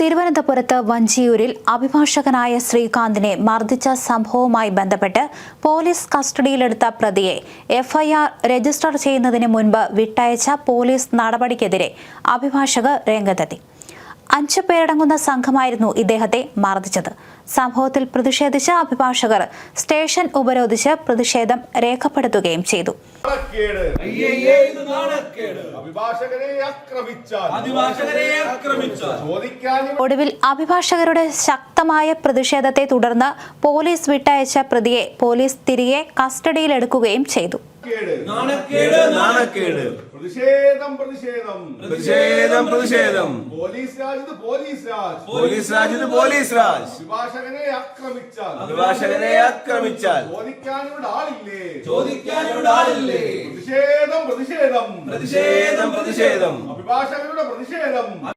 തിരുവനന്തപുരത്ത് വഞ്ചിയൂരിൽ അഭിഭാഷകനായ ശ്രീകാന്തിനെ മർദ്ദിച്ച സംഭവവുമായി ബന്ധപ്പെട്ട് പോലീസ് കസ്റ്റഡിയിലെടുത്ത പ്രതിയെ എഫ്ഐആർ രജിസ്റ്റർ ചെയ്യുന്നതിന് മുൻപ് വിട്ടയച്ച പോലീസ് നടപടിക്കെതിരെ അഭിഭാഷകർ രംഗത്തെത്തി. അഞ്ചു പേരടങ്ങുന്ന സംഘമായിരുന്നു ഇദ്ദേഹത്തെ മർദ്ദിച്ചത്. സംഭവത്തിൽ പ്രതിഷേധിച്ച അഭിഭാഷകർ സ്റ്റേഷൻ ഉപരോധിച്ച് പ്രതിഷേധം രേഖപ്പെടുത്തുകയും ചെയ്തു. ഒടുവിൽ അഭിഭാഷകരുടെ ശക്തമായ പ്രതിഷേധത്തെ തുടർന്ന് പോലീസ് വിട്ടയച്ച പ്രതിയെ പോലീസ് തിരികെ കസ്റ്റഡിയിലെടുക്കുകയും ചെയ്തു. കേട്. നാണക്കേട് നാണക്കേട്. പ്രതിഷേധം പ്രതിഷേധം. പ്രതിഷേധം പ്രതിഷേധം. Police raj police raj. Police raj police raj. അഭിഭാഷകനെ ആക്രമിച്ചാൽ. അഭിഭാഷകനെ ആക്രമിച്ചാൽ. ചോദിക്കാൻ ഇവിടെ ആളില്ലേ? ചോദിക്കാൻ ഇവിടെ ആളില്ലേ? പ്രതിഷേധം പ്രതിഷേധം. പ്രതിഷേധം പ്രതിഷേധം. അഭിഭാഷകരുടെ പ്രതിഷേധം.